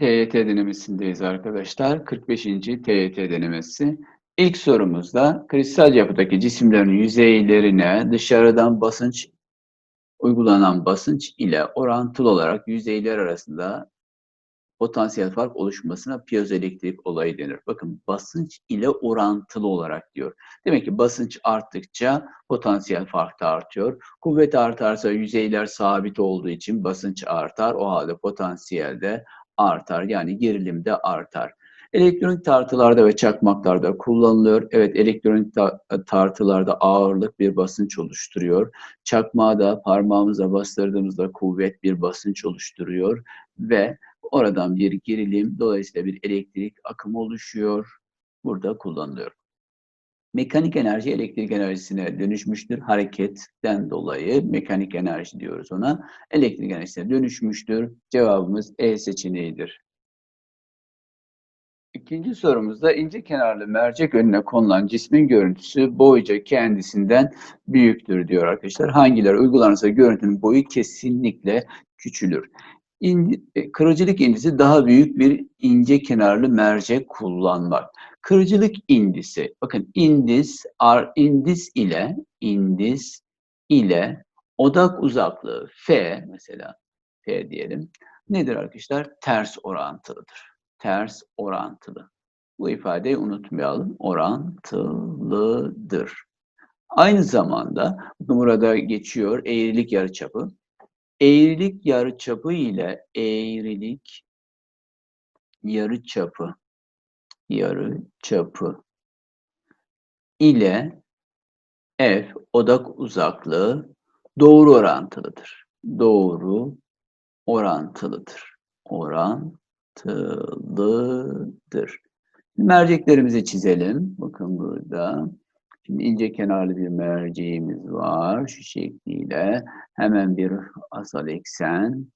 TYT denemesindeyiz arkadaşlar. 45. TYT denemesi. İlk sorumuzda kristal yapıdaki cisimlerin yüzeylerine dışarıdan basınç uygulanan basınç ile orantılı olarak yüzeyler arasında potansiyel fark oluşmasına piezoelektrik olayı denir. Bakın basınç ile orantılı olarak diyor. Demek ki basınç arttıkça potansiyel fark da artıyor. Kuvvet artarsa yüzeyler sabit olduğu için basınç artar. O halde potansiyel de artar. Yani gerilim de artar. Elektronik tartılarda ve çakmaklarda kullanılıyor. Evet elektronik tartılarda ağırlık bir basınç oluşturuyor. Çakmağı da parmağımıza bastırdığımızda kuvvet bir basınç oluşturuyor ve oradan bir gerilim dolayısıyla bir elektrik akımı oluşuyor. Burada kullanılıyor. Mekanik enerji elektrik enerjisine dönüşmüştür. Hareketten dolayı mekanik enerji diyoruz ona. Elektrik enerjisine dönüşmüştür. Cevabımız E seçeneğidir. İkinci sorumuzda ince kenarlı mercek önüne konulan cismin görüntüsü boyunca kendisinden büyüktür diyor arkadaşlar. Hangileri uygulanırsa görüntünün boyu kesinlikle küçülür. İn, e, kırıcılık indisi daha büyük bir ince kenarlı mercek kullanmak. Kırıcılık indisi, bakın indis, ar, indis ile indis ile odak uzaklığı f mesela f diyelim. Nedir arkadaşlar? Ters orantılıdır ters orantılı. Bu ifadeyi unutmayalım. Orantılıdır. Aynı zamanda burada geçiyor eğrilik yarıçapı. Eğrilik yarıçapı ile eğrilik yarıçapı yarıçapı ile f odak uzaklığı doğru orantılıdır. Doğru orantılıdır. Oran orantılıdır. Merceklerimizi çizelim. Bakın burada. Şimdi ince kenarlı bir merceğimiz var. Şu şekliyle. Hemen bir asal eksen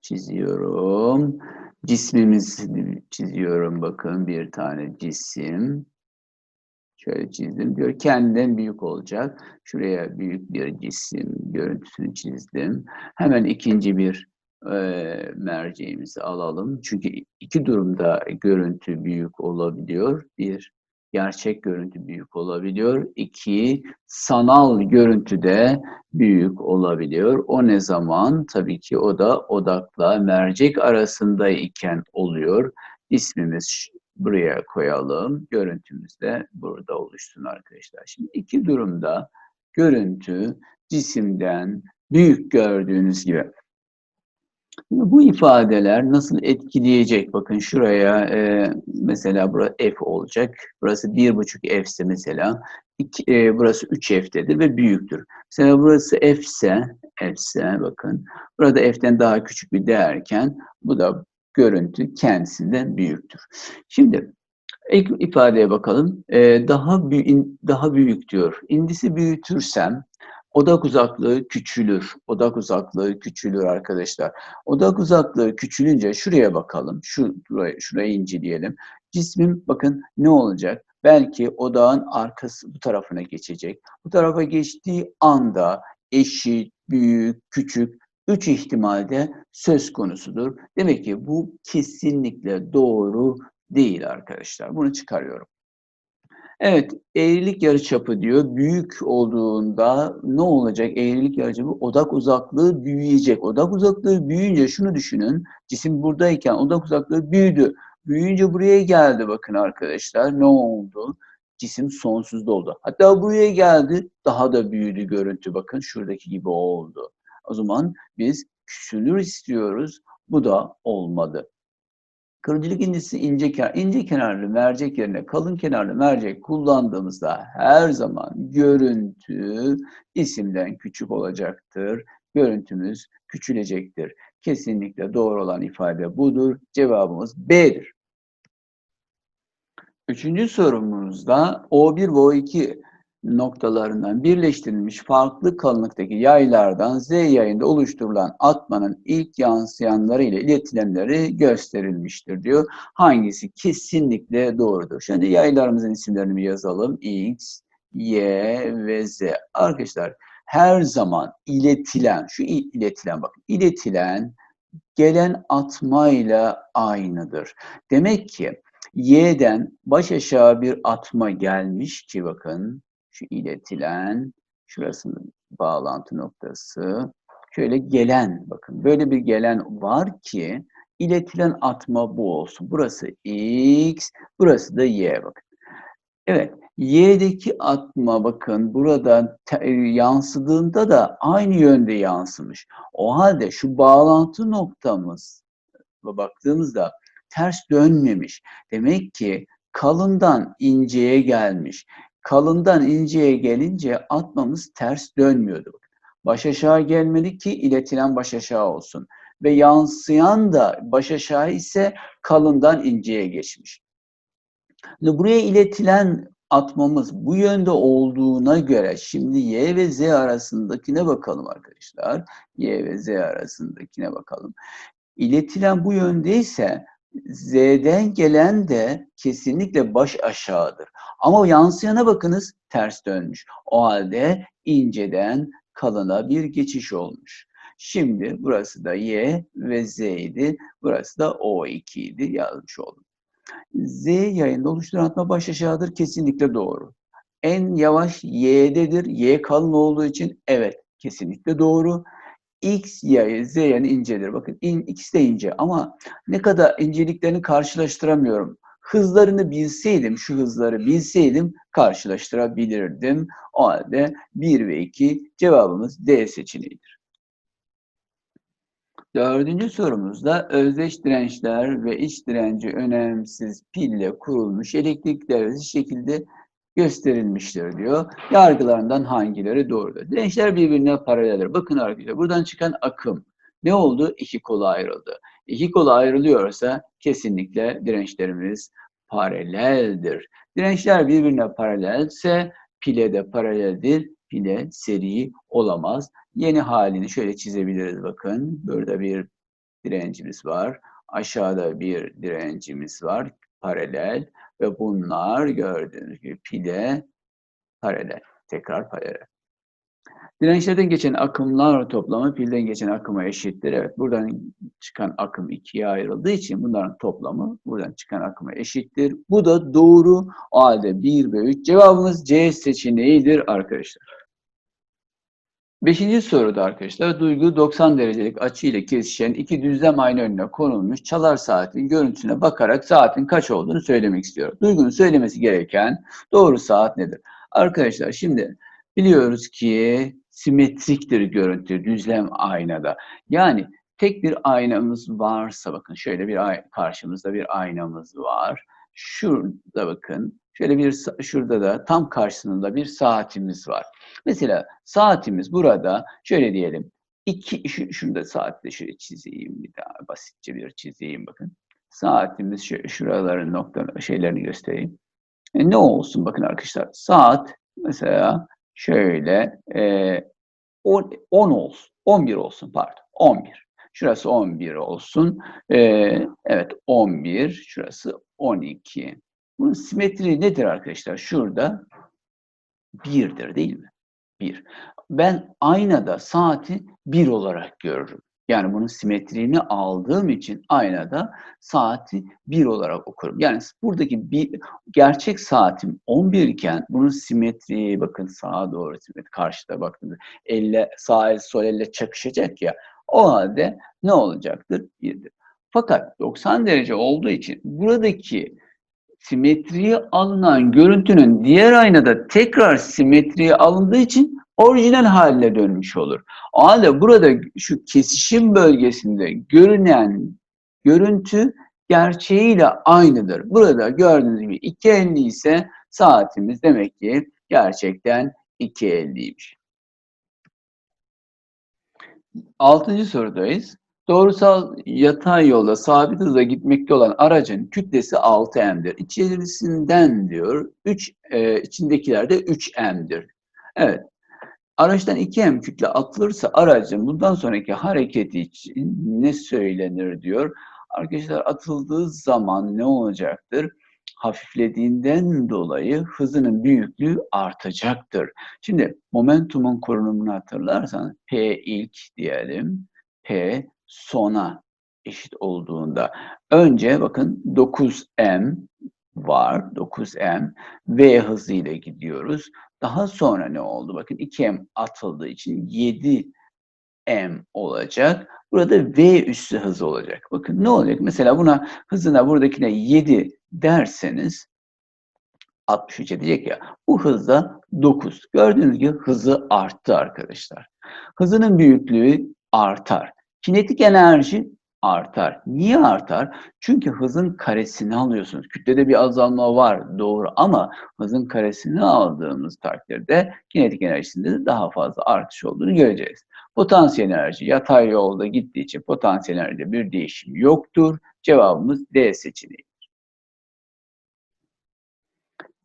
çiziyorum. Cismimizi çiziyorum. Bakın bir tane cisim. Şöyle çizdim. Diyor kendinden büyük olacak. Şuraya büyük bir cisim görüntüsünü çizdim. Hemen ikinci bir e, merceğimizi alalım. Çünkü iki durumda görüntü büyük olabiliyor. Bir, gerçek görüntü büyük olabiliyor. İki, sanal görüntü de büyük olabiliyor. O ne zaman? Tabii ki o da odakla mercek arasında iken oluyor. İsmimiz buraya koyalım. Görüntümüz de burada oluşsun arkadaşlar. Şimdi iki durumda görüntü cisimden büyük gördüğünüz gibi bu ifadeler nasıl etkileyecek? Bakın şuraya e, mesela burası f olacak. Burası 1,5 f ise mesela iki, e, burası 3 f'tedir ve büyüktür. Mesela burası f ise f ise bakın burada f'ten daha küçük bir değerken bu da görüntü kendisinden büyüktür. Şimdi ilk ifadeye bakalım. E, daha büyük daha büyük diyor. İndisi büyütürsem Odak uzaklığı küçülür. Odak uzaklığı küçülür arkadaşlar. Odak uzaklığı küçülünce şuraya bakalım. Şu, şurayı, şurayı inceleyelim. Cismin bakın ne olacak? Belki odağın arkası bu tarafına geçecek. Bu tarafa geçtiği anda eşit, büyük, küçük üç ihtimalde söz konusudur. Demek ki bu kesinlikle doğru değil arkadaşlar. Bunu çıkarıyorum. Evet, eğrilik yarıçapı diyor. Büyük olduğunda ne olacak? Eğrilik yarıçapı odak uzaklığı büyüyecek. Odak uzaklığı büyüyünce şunu düşünün. Cisim buradayken odak uzaklığı büyüdü. Büyüyünce buraya geldi bakın arkadaşlar. Ne oldu? Cisim sonsuzda oldu. Hatta buraya geldi. Daha da büyüdü görüntü. Bakın şuradaki gibi oldu. O zaman biz küçülür istiyoruz. Bu da olmadı. Kırıcılık indisi ince, kenar, ince kenarlı mercek yerine kalın kenarlı mercek kullandığımızda her zaman görüntü isimden küçük olacaktır. Görüntümüz küçülecektir. Kesinlikle doğru olan ifade budur. Cevabımız B'dir. Üçüncü sorumuzda O1 ve O2 noktalarından birleştirilmiş farklı kalınlıktaki yaylardan Z yayında oluşturulan atmanın ilk yansıyanları ile iletilenleri gösterilmiştir diyor. Hangisi kesinlikle doğrudur? Şimdi yaylarımızın isimlerini bir yazalım. X, Y ve Z. Arkadaşlar her zaman iletilen, şu iletilen bakın, iletilen gelen atmayla aynıdır. Demek ki y'den baş aşağı bir atma gelmiş ki bakın şu iletilen şurasının bağlantı noktası şöyle gelen bakın böyle bir gelen var ki iletilen atma bu olsun. Burası x, burası da y bakın. Evet, y'deki atma bakın burada te- yansıdığında da aynı yönde yansımış. O halde şu bağlantı noktamız baktığımızda ters dönmemiş. Demek ki kalından inceye gelmiş. Kalından inceye gelince atmamız ters dönmüyordu. Baş aşağı gelmedi ki iletilen baş aşağı olsun. Ve yansıyan da baş aşağı ise kalından inceye geçmiş. Şimdi buraya iletilen atmamız bu yönde olduğuna göre şimdi y ve z arasındakine bakalım arkadaşlar. y ve z arasındakine bakalım. İletilen bu yöndeyse z'den gelen de kesinlikle baş aşağıdır. Ama yansıyana bakınız ters dönmüş. O halde inceden kalına bir geçiş olmuş. Şimdi burası da y ve z idi. Burası da o2 idi yazmış oldum. Z yayında oluşturan atma baş aşağıdır kesinlikle doğru. En yavaş y'dedir. Y kalın olduğu için evet kesinlikle doğru. X yayı Z yani incedir. Bakın in, ikisi de ince ama ne kadar inceliklerini karşılaştıramıyorum. Hızlarını bilseydim, şu hızları bilseydim karşılaştırabilirdim. O halde 1 ve 2 cevabımız D seçeneğidir. Dördüncü sorumuzda özdeş dirençler ve iç direnci önemsiz pille kurulmuş elektrik devresi şekilde gösterilmiştir diyor. Yargılarından hangileri doğrudur? Dirençler birbirine paraleldir. Bakın arkadaşlar buradan çıkan akım ne oldu? İki kola ayrıldı. İki kola ayrılıyorsa kesinlikle dirençlerimiz paraleldir. Dirençler birbirine paralelse pile de paraleldir. Pile seri olamaz. Yeni halini şöyle çizebiliriz bakın. Burada bir direncimiz var. Aşağıda bir direncimiz var. Paralel. Ve bunlar gördüğünüz gibi pile paralel. Tekrar paralel. Dirençlerden geçen akımlar toplamı pilden geçen akıma eşittir. Evet buradan çıkan akım ikiye ayrıldığı için bunların toplamı buradan çıkan akıma eşittir. Bu da doğru. O halde 1 ve 3 cevabımız C seçeneğidir arkadaşlar. Beşinci soruda arkadaşlar duygu 90 derecelik açı ile kesişen iki düzlem aynı önüne konulmuş çalar saatin görüntüsüne bakarak saatin kaç olduğunu söylemek istiyor. Duygunun söylemesi gereken doğru saat nedir? Arkadaşlar şimdi biliyoruz ki simetriktir görüntü düzlem aynada. Yani tek bir aynamız varsa bakın şöyle bir karşımızda bir aynamız var. Şurada bakın şöyle bir şurada da tam karşısında bir saatimiz var. Mesela saatimiz burada şöyle diyelim. İki, şu, şurada saatte şöyle çizeyim bir daha basitçe bir çizeyim bakın. Saatimiz şu, şuraların nokta şeylerini göstereyim. E, ne olsun bakın arkadaşlar. Saat mesela şöyle e, 10, 10 olsun. 11 olsun pardon. 11. Şurası 11 olsun. E, evet 11. Şurası 12. Bunun simetri nedir arkadaşlar? Şurada 1'dir değil mi? 1. Ben aynada saati 1 olarak görürüm. Yani bunun simetriğini aldığım için aynada saati 1 olarak okurum. Yani buradaki bir gerçek saatim 11 iken bunun simetriği bakın sağa doğru simetri karşıda baktığınızda elle sağ el sol elle çakışacak ya. O halde ne olacaktır? 1'dir. Fakat 90 derece olduğu için buradaki simetriye alınan görüntünün diğer aynada tekrar simetriye alındığı için orijinal haline dönmüş olur. O halde burada şu kesişim bölgesinde görünen görüntü gerçeğiyle aynıdır. Burada gördüğünüz gibi 2.50 ise saatimiz demek ki gerçekten 2.50'ymiş. Altıncı sorudayız. Doğrusal yatay yolda sabit hızla gitmekte olan aracın kütlesi 6M'dir. İçerisinden diyor 3 e, içindekiler de 3M'dir. Evet. Araçtan 2M kütle atılırsa aracın bundan sonraki hareketi için ne söylenir diyor. Arkadaşlar atıldığı zaman ne olacaktır? Hafiflediğinden dolayı hızının büyüklüğü artacaktır. Şimdi momentumun korunumunu hatırlarsanız P ilk diyelim, P sona eşit olduğunda önce bakın 9m var. 9m v hızıyla gidiyoruz. Daha sonra ne oldu? Bakın 2m atıldığı için 7m olacak. Burada v üssü hız olacak. Bakın ne olacak? Mesela buna hızına buradakine 7 derseniz 63 edecek ya. Bu hızda 9. Gördüğünüz gibi hızı arttı arkadaşlar. Hızının büyüklüğü artar. Kinetik enerji artar. Niye artar? Çünkü hızın karesini alıyorsunuz. Kütlede bir azalma var doğru ama hızın karesini aldığımız takdirde kinetik enerjisinde de daha fazla artış olduğunu göreceğiz. Potansiyel enerji yatay yolda gittiği için potansiyel enerjide bir değişim yoktur. Cevabımız D seçeneği.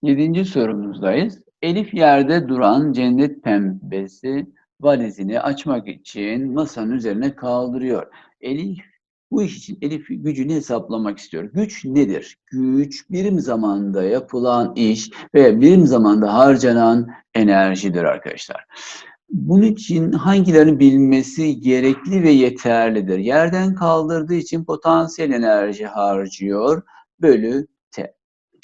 Yedinci sorumuzdayız. Elif yerde duran cennet pembesi valizini açmak için masanın üzerine kaldırıyor. Elif bu iş için Elif gücünü hesaplamak istiyor. Güç nedir? Güç birim zamanda yapılan iş ve birim zamanda harcanan enerjidir arkadaşlar. Bunun için hangilerini bilmesi gerekli ve yeterlidir? Yerden kaldırdığı için potansiyel enerji harcıyor bölü T.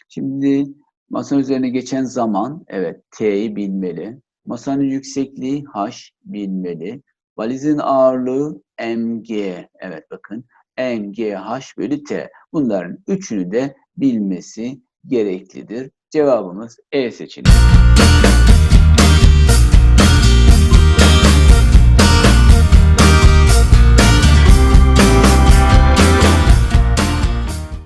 Şimdi masanın üzerine geçen zaman evet T'yi bilmeli. Masanın yüksekliği H bilmeli. Valizin ağırlığı mg. Evet bakın mgh bölü t. Bunların üçünü de bilmesi gereklidir. Cevabımız E seçeneği.